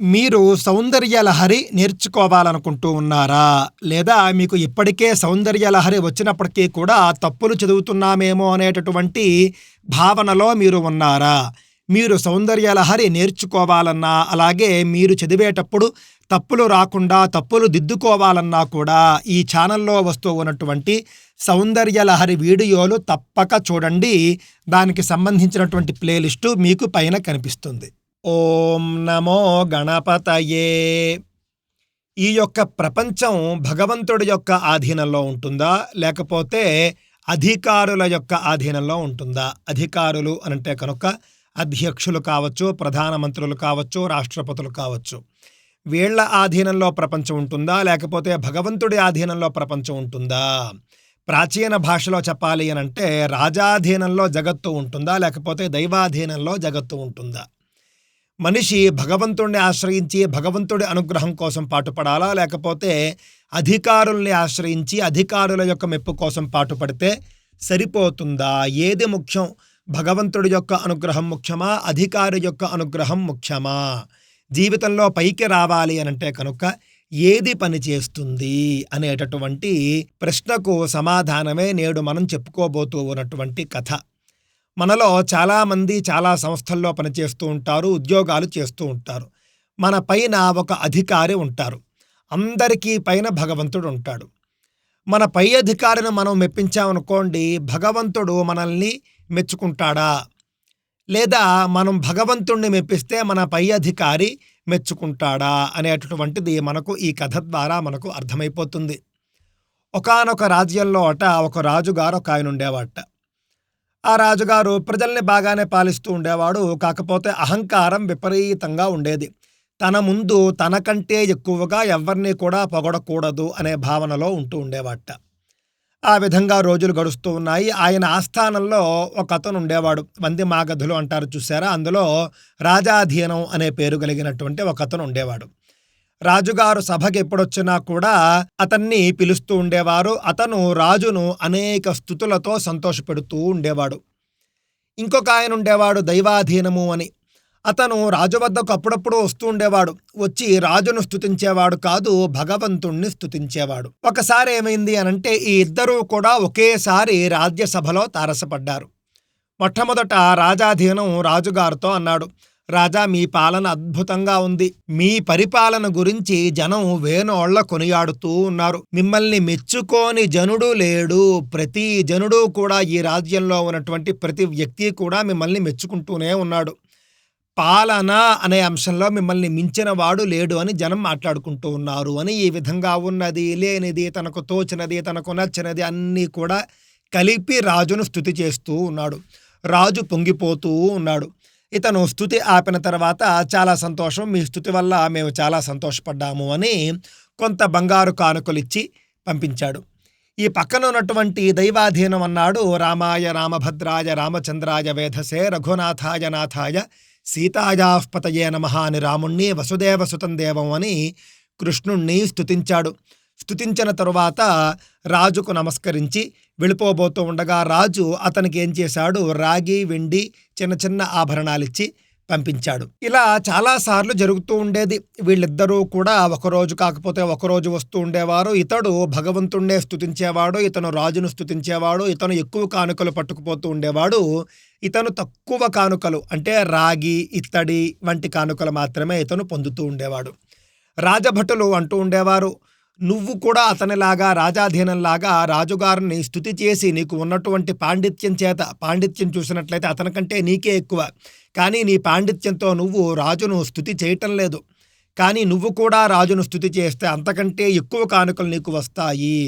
మీరు సౌందర్య లహరి నేర్చుకోవాలనుకుంటూ ఉన్నారా? లేదా మీకు ఇప్పటికే సౌందర్య లహరి వచ్చినప్పటికీ కూడా తప్పులు చదువుతున్నామేమో అనేటటువంటి భావనలో మీరు ఉన్నారా? మీరు సౌందర్య లహరి నేర్చుకోవాలన్నా అలాగే మీరు చదివేటప్పుడు తప్పులు రాకుండా తప్పులు దిద్దుకోవాలన్నా కూడా ఈ ఛానల్లో వస్తూ ఉన్నటువంటి సౌందర్య లహరి వీడియోలు తప్పక చూడండి. దానికి సంబంధించినటువంటి ప్లేలిస్టు మీకు పైన కనిపిస్తుంది. ఓం నమో గణపతయే. ఈ యొక్క ప్రపంచం భగవంతుడి యొక్క ఆధీనంలో ఉంటుందా? లేకపోతే అధికారుల యొక్క ఆధీనంలో ఉంటుందా? అధికారులు అనంటే కనుక అధ్యక్షులు కావచ్చు ప్రధానమంత్రులు కావచ్చు రాష్ట్రపతులు కావచ్చు. వీళ్ళ ఆధీనంలో ప్రపంచం ఉంటుందా? లేకపోతే భగవంతుడి ఆధీనంలో ప్రపంచం ఉంటుందా? ప్రాచీన భాషలో చెప్పాలి అని అంటే రాజాధీనంలో జగత్తు ఉంటుందా? లేకపోతే దైవాధీనంలో జగత్తు ఉంటుందా? మనిషి భగవంతుడిని ఆశ్రయించి భగవంతుడి అనుగ్రహం కోసం పాటుపడాలా? లేకపోతే అధికారుల్ని ఆశ్రయించి అధికారుల యొక్క మెప్పు కోసం పాటుపడితే సరిపోతుందా? ఏది ముఖ్యం? భగవంతుడి యొక్క అనుగ్రహం ముఖ్యమా? అధికారి యొక్క అనుగ్రహం ముఖ్యమా? జీవితంలో పైకి రావాలి అనంటే కనుక ఏది పని చేస్తుంది అనేటటువంటి ప్రశ్నకు సమాధానమే నేడు మనం చెప్పుకోబోతూ ఉన్నటువంటి కథ. మనలో చాలామంది చాలా సంస్థల్లో పనిచేస్తూ ఉంటారు ఉద్యోగాలు చేస్తూ ఉంటారు. మన పైన ఒక అధికారి ఉంటారు. అందరికీ పైన భగవంతుడు ఉంటాడు. మన పై అధికారిని మనం మెప్పించామనుకోండి భగవంతుడు మనల్ని మెచ్చుకుంటాడా? లేదా మనం భగవంతుణ్ణి మెప్పిస్తే మన పై అధికారి మెచ్చుకుంటాడా? అనేటటువంటిది మనకు ఈ కథ ద్వారా మనకు అర్థమైపోతుంది. ఒకనొక రాజ్యంలో అట ఒక రాజుగారు ఒక ఆయన ఉండేవాట. ఆ రాజుగారు ప్రజల్ని బాగానే పాలిస్తూ ఉండేవాడు. కాకపోతే అహంకారం విపరీతంగా ఉండేది. తన ముందు తనకంటే ఎక్కువగా ఎవరిని కూడా పొగడకూడదు అనే భావనలో ఉంటూ ఉండేవాట. ఆ విధంగా రోజులు గడుస్తూ ఉన్నాయి. ఆయన ఆస్థానంలో ఒక అతను ఉండేవాడు. వంది మాగధులు అంటారు చూసారా అందులో రాజాధీనం అనే పేరు కలిగినటువంటి ఒక అతను ఉండేవాడు. రాజుగారు సభకి ఎప్పుడొచ్చినా కూడా అతన్ని పిలుస్తూ ఉండేవారు. అతను రాజును అనేక స్థుతులతో సంతోషపెడుతూ ఉండేవాడు. ఇంకొక ఆయన ఉండేవాడు దైవాధీనము అని. అతను రాజు వద్దకు అప్పుడప్పుడు వస్తూ ఉండేవాడు. వచ్చి రాజును స్థుతించేవాడు కాదు భగవంతుణ్ణి స్థుతించేవాడు. ఒకసారి ఏమైంది అనంటే ఈ ఇద్దరూ కూడా ఒకేసారి రాజ్యసభలో తారసపడ్డారు. మొట్టమొదట రాజాధీనం రాజుగారితో అన్నాడు. రాజా మీ పాలన అద్భుతంగా ఉంది. మీ పరిపాలన గురించి జనం వేనోళ్ళ కొనియాడుతూ ఉన్నారు. మిమ్మల్ని మెచ్చుకోని జనుడు లేడు. ప్రతి జనుడు కూడా ఈ రాజ్యంలో ఉన్నటువంటి ప్రతి వ్యక్తి కూడా మిమ్మల్ని మెచ్చుకుంటూనే ఉన్నాడు. పాలన అనే అంశంలో మిమ్మల్ని మించిన వాడు లేడు అని జనం మాట్లాడుకుంటూ ఉన్నారు అని ఈ విధంగా ఉన్నది లేనిది తనకు తోచినది తనకు నచ్చినది అన్నీ కూడా కలిపి రాజును స్థుతి చేస్తూ ఉన్నాడు. రాజు పొంగిపోతూ ఉన్నాడు. ఇతను స్థుతి ఆపిన తర్వాత చాలా సంతోషం. మీ స్థుతి వల్ల మేము చాలా సంతోషపడ్డాము అని కొంత బంగారు కానుకలు ఇచ్చి పంపించాడు. ఈ పక్కన ఉన్నటువంటి దైవాధీనం అన్నాడు రామాయ రామభద్రాయ రామచంద్రాయ వేధసే రఘునాథాయ నాథాయ సీతాయాపతయే నమ అని రాముణ్ణి వసుదేవ సుతం దేవం అని కృష్ణుణ్ణి స్తుతించాడు స్తుతించిన తరువాత రాజుకు నమస్కరించి వెళ్ళిపోబోతూ ఉండగా రాజు అతనికి ఏం చేశాడు? రాగి వెండి చిన్న చిన్న ఆభరణాలిచ్చి పంపించాడు. ఇలా చాలాసార్లు జరుగుతూ ఉండేది. వీళ్ళిద్దరూ కూడా ఒకరోజు కాకపోతే ఒకరోజు వస్తూ ఉండేవారు. ఇతడు భగవంతుణ్ణే స్థుతించేవాడు ఇతను రాజును స్థుతించేవాడు ఇతను ఎక్కువ కానుకలు పట్టుకుపోతూ ఉండేవాడు. ఇతను తక్కువ కానుకలు అంటే రాగి ఇత్తడి వంటి కానుకలు మాత్రమే ఇతను పొందుతూ ఉండేవాడు. రాజభటులు అంటూ ఉండేవారు నువ్వు కూడా అతనిలాగా రాజాధీనంలాగా రాజుగారిని స్థుతి చేసి నీకు ఉన్నటువంటి పాండిత్యం చేత పాండిత్యం చూసినట్లయితే అతనికంటే నీకే ఎక్కువ. కానీ నీ పాండిత్యంతో నువ్వు రాజును స్థుతి చేయటం లేదు. కానీ నువ్వు కూడా రాజును స్థుతి చేస్తే అంతకంటే ఎక్కువ కానుకలు నీకు వస్తాయి.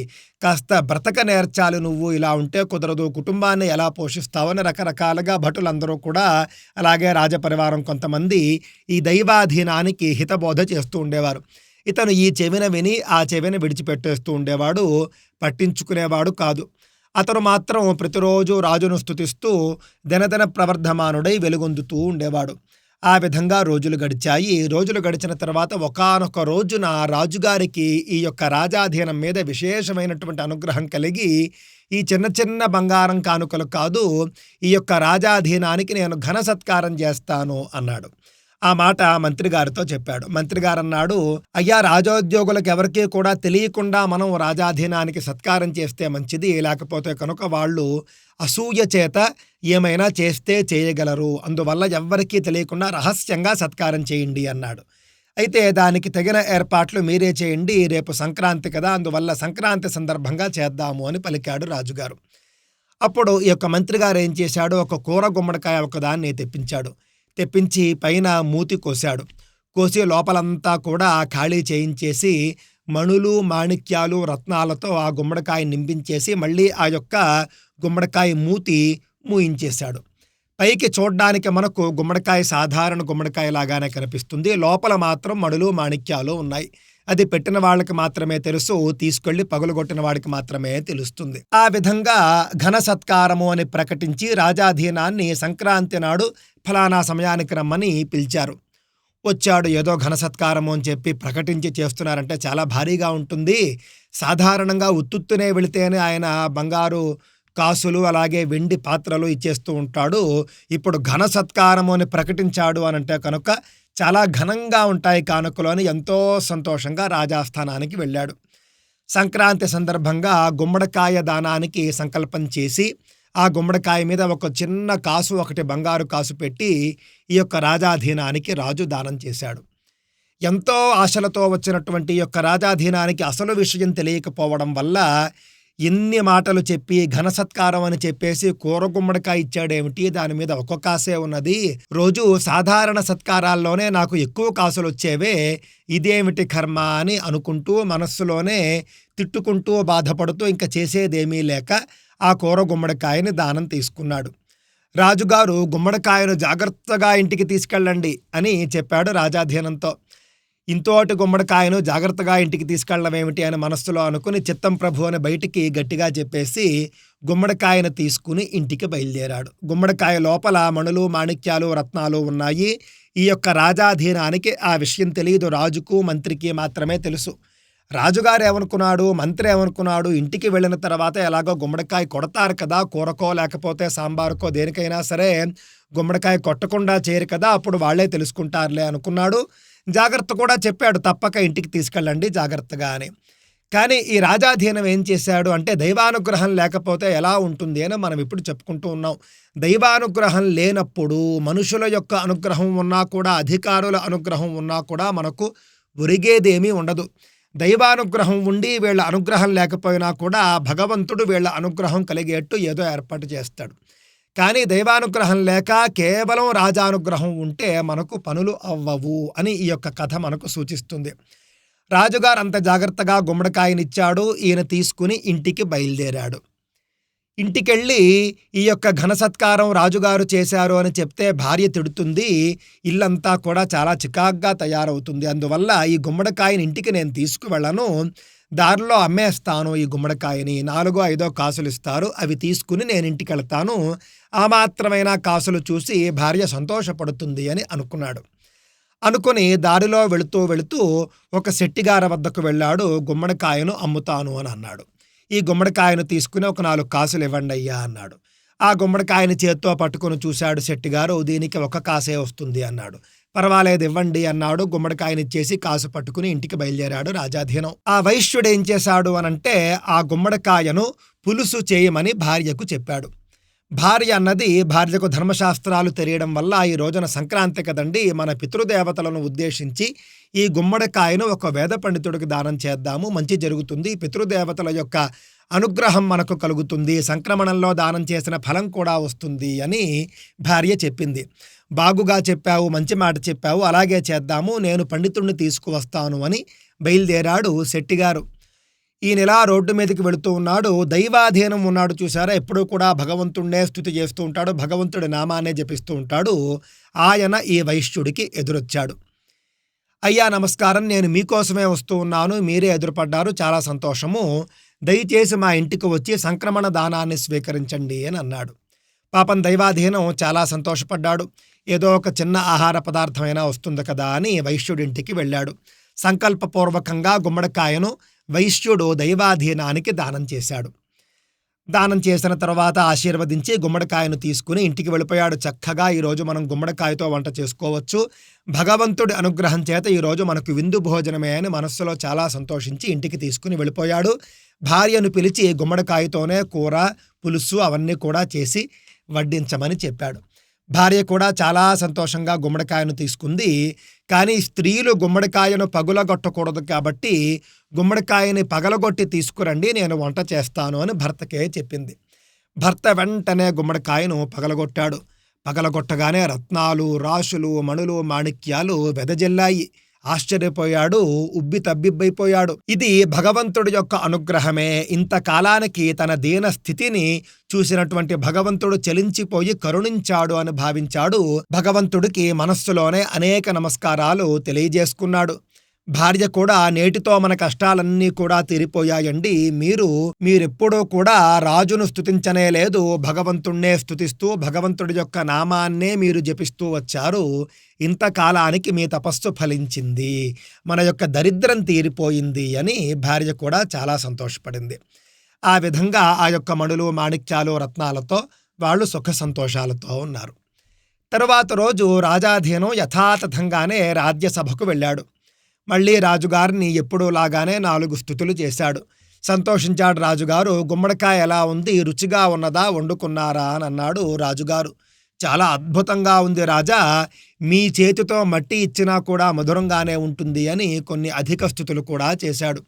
కాస్త బ్రతక నేర్చాలి నువ్వు. ఇలా ఉంటే కుదరదు. కుటుంబాన్ని ఎలా పోషిస్తావని రకరకాలుగా భటులందరూ కూడా అలాగే రాజపరివారం కొంతమంది ఈ దైవాధీనానికి హితబోధ చేస్తూ ఉండేవారు. ఇతను ఈ చెవిన విని ఆ చెవిన విడిచిపెట్టేస్తూ ఉండేవాడు పట్టించుకునేవాడు కాదు. అతను మాత్రం ప్రతిరోజు రాజును స్థుతిస్తూ దినదిన ప్రవర్ధమానుడై వెలుగొందుతూ ఉండేవాడు. ఆ విధంగా రోజులు గడిచాయి. రోజులు గడిచిన తర్వాత ఒకనొక రోజున రాజుగారికి ఈ యొక్క రాజాధీనం మీద విశేషమైనటువంటి అనుగ్రహం కలిగి ఈ చిన్న చిన్న బంగారం కానుకలు కాదు ఈ యొక్క రాజాధీనానికి నేను ఘన సత్కారం చేస్తాను అన్నాడు. ఆ మాట మంత్రి గారితో చెప్పాడు. మంత్రి గారు అన్నాడు అయ్యా రాజోద్యోగులకు ఎవరికీ కూడా తెలియకుండా మనం రాజాధీనానికి సత్కారం చేస్తే మంచిది లేకపోతే కనుక వాళ్ళు అసూయ చేత ఏమైనా చేస్తే చేయగలరు. అందువల్ల ఎవ్వరికీ తెలియకుండా రహస్యంగా సత్కారం చేయండి అన్నాడు. అయితే దానికి తగిన ఏర్పాట్లు మీరే చేయండి రేపు సంక్రాంతి కదా అందువల్ల సంక్రాంతి సందర్భంగా చేద్దాము అని పలికాడు రాజుగారు. అప్పుడు ఈ యొక్క మంత్రి గారు ఏం చేశాడు ఒక కూర గుమ్మడికాయ ఒకదాన్ని తెప్పించాడు. తెప్పించి పైన మూతి కోశాడు. కోసి లోపలంతా కూడా ఖాళీ చేయించేసి మణులు మాణిక్యాలు రత్నాలతో ఆ గుమ్మడికాయ నింపించేసి మళ్ళీ ఆ యొక్క గుమ్మడికాయ మూతి మూయించేశాడు. పైకి చూడ్డానికి మనకు గుమ్మడికాయ సాధారణ గుమ్మడికాయ లాగానే కనిపిస్తుంది. లోపల మాత్రం మణులు మాణిక్యాలు ఉన్నాయి. అది పెట్టిన వాళ్ళకి మాత్రమే తెలుసు తీసుకెళ్ళి పగులగొట్టిన వాడికి మాత్రమే తెలుస్తుంది. ఆ విధంగా ఘన సత్కారము అని ప్రకటించి రాజాధీనాన్ని సంక్రాంతి నాడు ఫలానా సమయానికి రమ్మని పిలిచారు. వచ్చాడు ఏదో ఘన సత్కారము అని చెప్పి ప్రకటించి చేస్తున్నారంటే చాలా భారీగా ఉంటుంది. సాధారణంగా ఉత్తుత్తునే వెళితేనే ఆయన బంగారు కాసులు అలాగే వెండి పాత్రలు ఇచ్చేస్తూ ఉంటాడు. ఇప్పుడు ఘన సత్కారము అని ప్రకటించాడు అని అంటే కనుక చాలా ఘనంగా ఉంటాయి కానుకలు అని ఎంతో సంతోషంగా రాజాస్థానానికి వెళ్ళాడు. సంక్రాంతి సందర్భంగా గుమ్మడికాయ దానానికి సంకల్పం చేసి ఆ గుమ్మడికాయ మీద ఒక చిన్న కాసు ఒకటి బంగారు కాసు పెట్టి ఈ యొక్క రాజాధీనానికి రాజు దానం చేశాడు. ఎంతో ఆశలతో వచ్చినటువంటి యొక్క రాజాధీనానికి అసలు విషయం తెలియకపోవడం వల్ల ఎన్ని మాటలు చెప్పి ఘన సత్కారం అని చెప్పేసి కూర గుమ్మడికాయ ఇచ్చాడేమిటి? దాని మీద ఒక కాసే ఉన్నది. రోజు సాధారణ సత్కారాల్లోనే నాకు ఎక్కువ కాసులు వచ్చేవే. ఇదేమిటి కర్మ అని అనుకుంటూ మనస్సులోనే తిట్టుకుంటూ బాధపడుతూ ఇంకా చేసేదేమీ లేక ఆ కూర గుమ్మడికాయని దానం తీసుకున్నాడు. రాజుగారు గుమ్మడికాయను జాగ్రత్తగా ఇంటికి తీసుకెళ్ళండి అని చెప్పాడు రాజాధీనంతో. ఇంతోటి గుమ్మడికాయను జాగ్రత్తగా ఇంటికి తీసుకెళ్ళడం ఏమిటి? అని మనస్సులో అనుకుని చిత్తం ప్రభు అని బయటికి గట్టిగా చెప్పేసి గుమ్మడికాయను తీసుకుని ఇంటికి బయలుదేరాడు. గుమ్మడికాయ లోపల మణులు మాణిక్యాలు రత్నాలు ఉన్నాయి. ఈ యొక్క రాజాధీనానికి ఆ విషయం తెలియదు. రాజుకు మంత్రికి మాత్రమే తెలుసు. రాజుగారు ఏమనుకున్నాడు? మంత్రి ఏమనుకున్నాడు? ఇంటికి వెళ్ళిన తర్వాత ఎలాగో గుమ్మడికాయ కొడతారు కదా? కూరకో లేకపోతే సాంబారుకో దేనికైనా సరే గుమ్మడికాయ కొట్టకుండా చేయరు కదా? అప్పుడు వాళ్ళే తెలుసుకుంటారులే అనుకున్నాడు. జాగ్రత్త కూడా చెప్పాడు తప్పక ఇంటికి తీసుకెళ్ళండి జాగ్రత్తగా అని. కానీ ఈ రాజాధీనం ఏం చేశాడు అంటే దైవానుగ్రహం లేకపోతే ఎలా ఉంటుంది అని మనం ఇప్పుడు చెప్పుకుంటూ ఉన్నాం. దైవానుగ్రహం లేనప్పుడు మనుషుల యొక్క అనుగ్రహం ఉన్నా కూడా అధికారుల అనుగ్రహం ఉన్నా కూడా మనకు ఒరిగేదేమీ ఉండదు. దైవానుగ్రహం ఉండి వీళ్ళ అనుగ్రహం లేకపోయినా కూడా భగవంతుడు వీళ్ళ అనుగ్రహం కలిగేట్టు ఏదో ఏర్పాటు చేస్తాడు. కానీ దైవానుగ్రహం లేక కేవలం రాజానుగ్రహం ఉంటే మనకు పనులు అవ్వవు అని ఈ యొక్క కథ మనకు సూచిస్తుంది. రాజుగారు అంత జాగ్రత్తగా గుమ్మడికాయనిచ్చాడు ఈయన తీసుకుని ఇంటికి బయలుదేరాడు. ఇంటికెళ్ళి ఈ యొక్క ఘన సత్కారం రాజుగారు చేశారు అని చెప్తే భార్య తిడుతుంది. ఇల్లంతా కూడా చాలా చికాగ్గా తయారవుతుంది. అందువల్ల ఈ గుమ్మడికాయని ఇంటికి నేను తీసుకువెళ్ళను. దారిలో అమ్మేస్తాను ఈ గుమ్మడికాయని. నాలుగో ఐదో కాసులు ఇస్తారు. అవి తీసుకుని నేను ఇంటికి వెళ్తాను ఆ మాత్రమైన కాసులు చూసి భార్య సంతోషపడుతుంది అని అనుకున్నాడు. అనుకుని దారిలో వెళుతూ వెళుతూ ఒక శెట్టిగార వద్దకు వెళ్ళాడు. గుమ్మడికాయను అమ్ముతాను అని అన్నాడు. ఈ గుమ్మడికాయను తీసుకుని ఒక నాలుగు కాసులు ఇవ్వండి అయ్యా అన్నాడు. ఆ గుమ్మడికాయని చేత్తో పట్టుకుని చూశాడు శెట్టిగారు దీనికి ఒక కాసే వస్తుంది అన్నాడు. పర్వాలేదు ఇవ్వండి అన్నాడు. గుమ్మడికాయనిచ్చేసి కాసు పట్టుకుని ఇంటికి బయలుదేరాడు రాజాధీనం. ఆ వైశ్యుడు ఏం చేశాడు అనంటే ఆ గుమ్మడికాయను పులుసు చేయమని భార్యకు చెప్పాడు. భార్య అన్నది భార్యకు ధర్మశాస్త్రాలు తెలియడం వల్ల ఈ రోజున సంక్రాంతి కదండి మన పితృదేవతలను ఉద్దేశించి ఈ గుమ్మడికాయను ఒక వేద పండితుడికి దానం చేద్దాము. మంచి జరుగుతుంది. పితృదేవతల యొక్క అనుగ్రహం మనకు కలుగుతుంది. సంక్రమణంలో దానం చేసిన ఫలం కూడా వస్తుంది అని భార్య చెప్పింది. బాగుగా చెప్పావు మంచి మాట చెప్పావు. అలాగే చేద్దాము. నేను పండితుడిని తీసుకువస్తాను అని బయలుదేరాడు శెట్టిగారు. ఈ నెల రోడ్డు మీదకి వెళుతూ ఉన్నాడు? దైవాధీనం ఉన్నాడు చూసారా ఎప్పుడూ కూడా భగవంతుడినే స్థుతి చేస్తూ ఉంటాడు భగవంతుడి నామానే జపిస్తూ ఉంటాడు. ఆయన ఈ వైశ్యుడికి ఎదురొచ్చాడు. అయ్యా నమస్కారం. నేను మీకోసమే వస్తూ ఉన్నాను. మీరే ఎదురుపడ్డారు. చాలా సంతోషము. దయచేసి మా ఇంటికి వచ్చి సంక్రమణ దానాన్ని స్వీకరించండి అని అన్నాడు. పాపం దైవాధీనం చాలా సంతోషపడ్డాడు. ఏదో ఒక చిన్న ఆహార పదార్థమైనా వస్తుంది కదా అని వైశ్యుడింటికి వెళ్ళాడు. సంకల్పపూర్వకంగా గుమ్మడికాయను వైశ్యుడు దైవాధీనానికి దానం చేశాడు. దానం చేసిన తర్వాత ఆశీర్వదించి గుమ్మడికాయను తీసుకుని ఇంటికి వెళ్ళిపోయాడు. చక్కగా ఈరోజు మనం గుమ్మడికాయతో వంట చేసుకోవచ్చు. భగవంతుడి అనుగ్రహం చేత ఈరోజు మనకు విందు భోజనమే అని మనస్సులో చాలా సంతోషించి ఇంటికి తీసుకుని వెళ్ళిపోయాడు. భార్యను పిలిచి గుమ్మడికాయతోనే కూర పులుసు అవన్నీ కూడా చేసి వడ్డించమని చెప్పాడు. భార్య కూడా చాలా సంతోషంగా గుమ్మడికాయను తీసుకుంది. కానీ స్త్రీలు గుమ్మడికాయను పగులగొట్టకూడదు కాబట్టి గుమ్మడికాయని పగలగొట్టి తీసుకురండి నేను వంట చేస్తాను అని భర్తకే చెప్పింది. భర్త వెంటనే గుమ్మడికాయను పగలగొట్టాడు. పగలగొట్టగానే రత్నాలు రాశులు మణులు మాణిక్యాలు వెదజల్లాయి. ఆశ్చర్యపోయాడు ఉబ్బి తబ్బిబ్బైపోయాడు. ఇది భగవంతుడి యొక్క అనుగ్రహమే. ఇంతకాలానికి తన దీన స్థితిని చూసినటువంటి భగవంతుడు చలించిపోయి కరుణించాడు అని భావించాడు. భగవంతుడికి మనస్సులోనే అనేక నమస్కారాలు తెలియజేసుకున్నాడు. భార్య కూడా నేటితో మన కష్టాలన్నీ కూడా తీరిపోయాయండి. మీరు మీరెప్పుడూ కూడా రాజును స్థుతించనే లేదు భగవంతుణ్ణే స్థుతిస్తూ భగవంతుడి యొక్క నామాన్నే మీరు జపిస్తూ వచ్చారు. ఇంతకాలానికి మీ తపస్సు ఫలించింది. మన యొక్క దరిద్రం తీరిపోయింది అని భార్య కూడా చాలా సంతోషపడింది. ఆ విధంగా ఆ యొక్క మణులు మాణిక్యాలు రత్నాలతో వాళ్ళు సుఖ సంతోషాలతో ఉన్నారు. తరువాత రోజు రాజాధీనం యథాతథంగానే రాజ్యసభకు వెళ్ళాడు. మళ్ళీ రాజుగారిని ఎప్పుడూలాగానే నాలుగు స్థుతులు చేశాడు. సంతోషించాడు రాజుగారు గుమ్మడికాయ ఎలా ఉంది రుచిగా ఉన్నదా వండుకున్నారా అని అన్నాడు రాజుగారు. చాలా అద్భుతంగా ఉంది రాజా మీ చేతితో మట్టి ఇచ్చినా కూడా మధురంగానే ఉంటుంది అని కొన్ని అధిక స్థుతులు కూడా చేశాడు.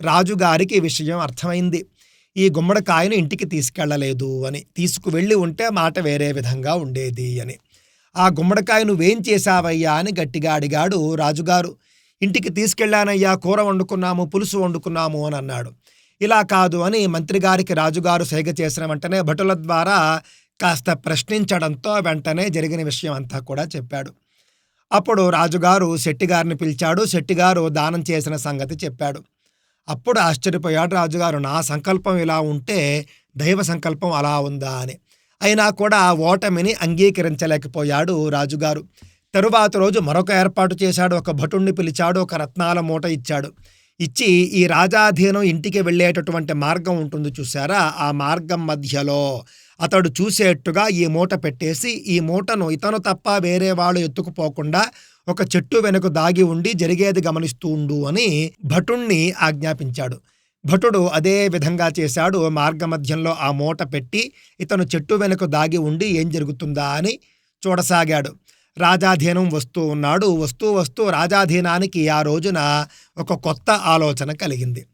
రాజుగారికి విషయం అర్థమైంది. ఈ గుమ్మడికాయను ఇంటికి తీసుకెళ్ళలేదు అని తీసుకువెళ్ళి ఉంటే మాట వేరే విధంగా ఉండేది అని. ఆ గుమ్మడికాయ నువ్వేం చేశావయ్యా అని గట్టిగా అడిగాడు రాజుగారు. ఇంటికి తీసుకెళ్ళానయ్యా కూర వండుకున్నాము పులుసు వండుకున్నాము అని అన్నాడు. ఇలా కాదు అని మంత్రి గారికి రాజుగారు సైగ చేసిన వెంటనే భటుల ద్వారా కాస్త ప్రశ్నించడంతో వెంటనే జరిగిన విషయం అంతా కూడా చెప్పాడు. అప్పుడు రాజుగారు శెట్టిగారిని పిలిచాడు. శెట్టిగారు దానం చేసిన సంగతి చెప్పాడు. అప్పుడు ఆశ్చర్యపోయాడు రాజుగారు నా సంకల్పం ఇలా ఉంటే దైవ సంకల్పం అలా ఉందా అని. అయినా కూడా ఓటమిని అంగీకరించలేకపోయాడు రాజుగారు. తరువాత రోజు మరొక ఏర్పాటు చేశాడు. ఒక భటుణ్ణి పిలిచాడు. ఒక రత్నాల మూట ఇచ్చాడు. ఇచ్చి ఈ రాజాధీనం ఇంటికి వెళ్ళేటటువంటి మార్గం ఉంటుంది చూసారా ఆ మార్గం మధ్యలో అతడు చూసేట్టుగా ఈ మూట పెట్టేసి ఈ మూటను ఇతను తప్ప వేరే వాళ్ళు ఎత్తుకుపోకుండా ఒక చెట్టు వెనుక దాగి ఉండి జరిగేది గమనిస్తూ ఉండు అని భటుణ్ణి ఆజ్ఞాపించాడు. భటుడు అదే విధంగా చేశాడు. మార్గమధ్యంలో ఆ మూట పెట్టి ఇతను చెట్టు వెనుక దాగి ఉండి ఏం జరుగుతుందా అని చూడసాగాడు. రాజాధీనం వస్తూ ఉన్నాడు. వస్తూ వస్తూ రాజాధీనానికి ఆ రోజున ఒక కొత్త ఆలోచన కలిగింది.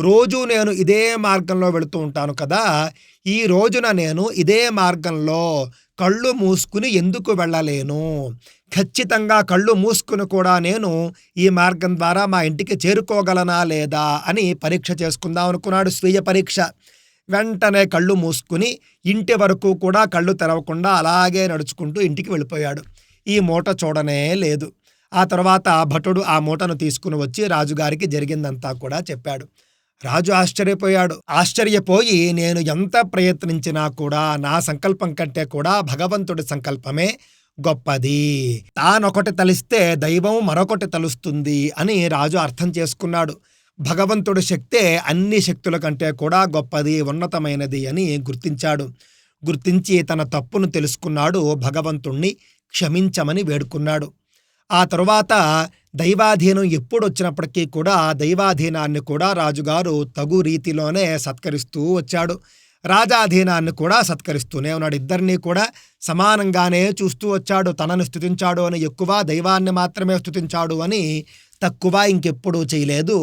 రోజు నేను ఇదే మార్గంలో వెళుతూ ఉంటాను కదా. ఈ రోజున నేను ఇదే మార్గంలో కళ్ళు మూసుకుని ఎందుకు వెళ్ళలేను? ఖచ్చితంగా కళ్ళు మూసుకుని కూడా నేను ఈ మార్గం ద్వారా మా ఇంటికి చేరుకోగలనా లేదా అని పరీక్ష చేసుకుందాం అనుకున్నాడు స్వీయ పరీక్ష. వెంటనే కళ్ళు మూసుకుని ఇంటి వరకు కూడా కళ్ళు తెరవకుండా అలాగే నడుచుకుంటూ ఇంటికి వెళ్ళిపోయాడు. ఈ మూట చూడనే లేదు. ఆ తర్వాత భటుడు ఆ మూటను తీసుకుని వచ్చి రాజుగారికి జరిగిందంతా కూడా చెప్పాడు. రాజు ఆశ్చర్యపోయాడు. ఆశ్చర్యపోయి నేను ఎంత ప్రయత్నించినా కూడా నా సంకల్పం కంటే కూడా భగవంతుడి సంకల్పమే గొప్పది. తానొకటి తలిస్తే దైవం మరొకటి తలుస్తుంది అని రాజు అర్థం చేసుకున్నాడు. భగవంతుడి శక్తే అన్ని శక్తుల కంటే కూడా గొప్పది ఉన్నతమైనది అని గుర్తించాడు. గుర్తించి తన తప్పును తెలుసుకున్నాడు భగవంతుణ్ణి. క్షమించమని వేడుకున్నాడు. ఆ తరువాత దైవాధీనం ఎప్పుడొచ్చినప్పటికీ కూడా దైవాధీనాన్ని కూడా రాజుగారు తగు రీతిలోనే సత్కరిస్తూ వచ్చాడు. రాజాధీనాన్ని కూడా సత్కరిస్తూనే ఉన్నాడు. ఇద్దరినీ కూడా సమానంగానే చూస్తూ వచ్చాడు. తనను స్థుతించాడు అని ఎక్కువ దైవాన్ని మాత్రమే స్థుతించాడు అని తక్కువ ఇంకెప్పుడూ చేయలేదు.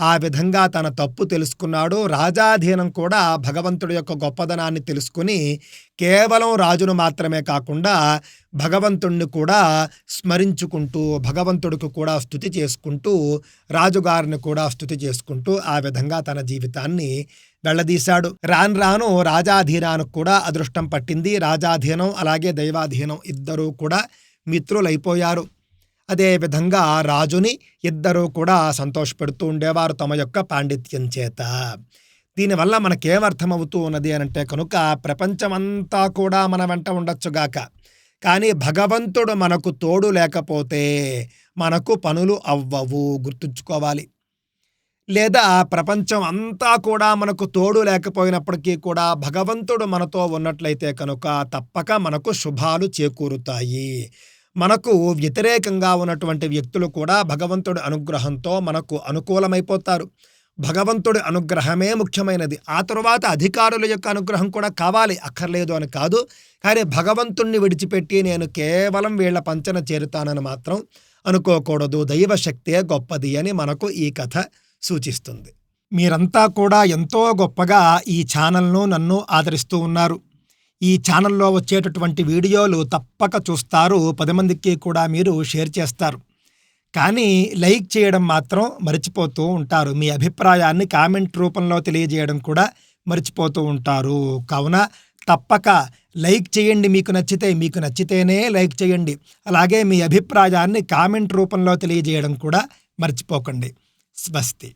ఆ విధంగా తన తప్పు తెలుసుకున్నాడు. రాజాధీనం కూడా భగవంతుడి యొక్క గొప్పదనాన్ని తెలుసుకుని కేవలం రాజును మాత్రమే కాకుండా భగవంతుణ్ణి కూడా స్మరించుకుంటూ భగవంతుడికి కూడా స్థుతి చేసుకుంటూ రాజుగారిని కూడా స్థుతి చేసుకుంటూ ఆ విధంగా తన జీవితాన్ని వెళ్ళదీశాడు రాను రాను రాజాధీనానికి కూడా అదృష్టం పట్టింది. రాజాధీనం అలాగే దైవాధీనం ఇద్దరూ కూడా మిత్రులైపోయారు. అదేవిధంగా రాజుని ఇద్దరూ కూడా సంతోషపెడుతూ ఉండేవారు తమ యొక్క పాండిత్యం చేత. దీనివల్ల మనకేమర్థమవుతూ ఉన్నది అనంటే కనుక ప్రపంచమంతా కూడా మన వెంట ఉండొచ్చుగాక కానీ భగవంతుడు మనకు తోడు లేకపోతే మనకు పనులు అవ్వవు గుర్తుంచుకోవాలి. లేదా ప్రపంచం అంతా కూడా మనకు తోడు లేకపోయినప్పటికీ కూడా భగవంతుడు మనతో ఉన్నట్లయితే కనుక తప్పక మనకు శుభాలు చేకూరుతాయి. మనకు వ్యతిరేకంగా ఉన్నటువంటి వ్యక్తులు కూడా భగవంతుడి అనుగ్రహంతో మనకు అనుకూలమైపోతారు. భగవంతుడి అనుగ్రహమే ముఖ్యమైనది. ఆ తరువాత అధికారుల యొక్క అనుగ్రహం కూడా కావాలి. అక్కర్లేదు అని కాదు. కానీ భగవంతుణ్ణి విడిచిపెట్టి నేను కేవలం వీళ్ళ పంచన చేరుతానని మాత్రం అనుకోకూడదు. దైవశక్తే గొప్పది అని మనకు ఈ కథ సూచిస్తుంది. మీరంతా కూడా ఎంతో గొప్పగా ఈ ఛానల్ను నన్ను ఆదరిస్తూ ఉన్నారు. ఈ ఛానల్లో వచ్చేటటువంటి వీడియోలు తప్పక చూస్తారు. పది మందికి కూడా మీరు షేర్ చేస్తారు. కానీ లైక్ చేయడం మాత్రం మర్చిపోతూ ఉంటారు. మీ అభిప్రాయాన్ని కామెంట్ రూపంలో తెలియజేయడం కూడా మర్చిపోతూ ఉంటారు. కావున తప్పక లైక్ చేయండి. మీకు నచ్చితే మీకు నచ్చితేనే లైక్ చేయండి. అలాగే మీ అభిప్రాయాన్ని కామెంట్ రూపంలో తెలియజేయడం కూడా మర్చిపోకండి. స్వస్తి.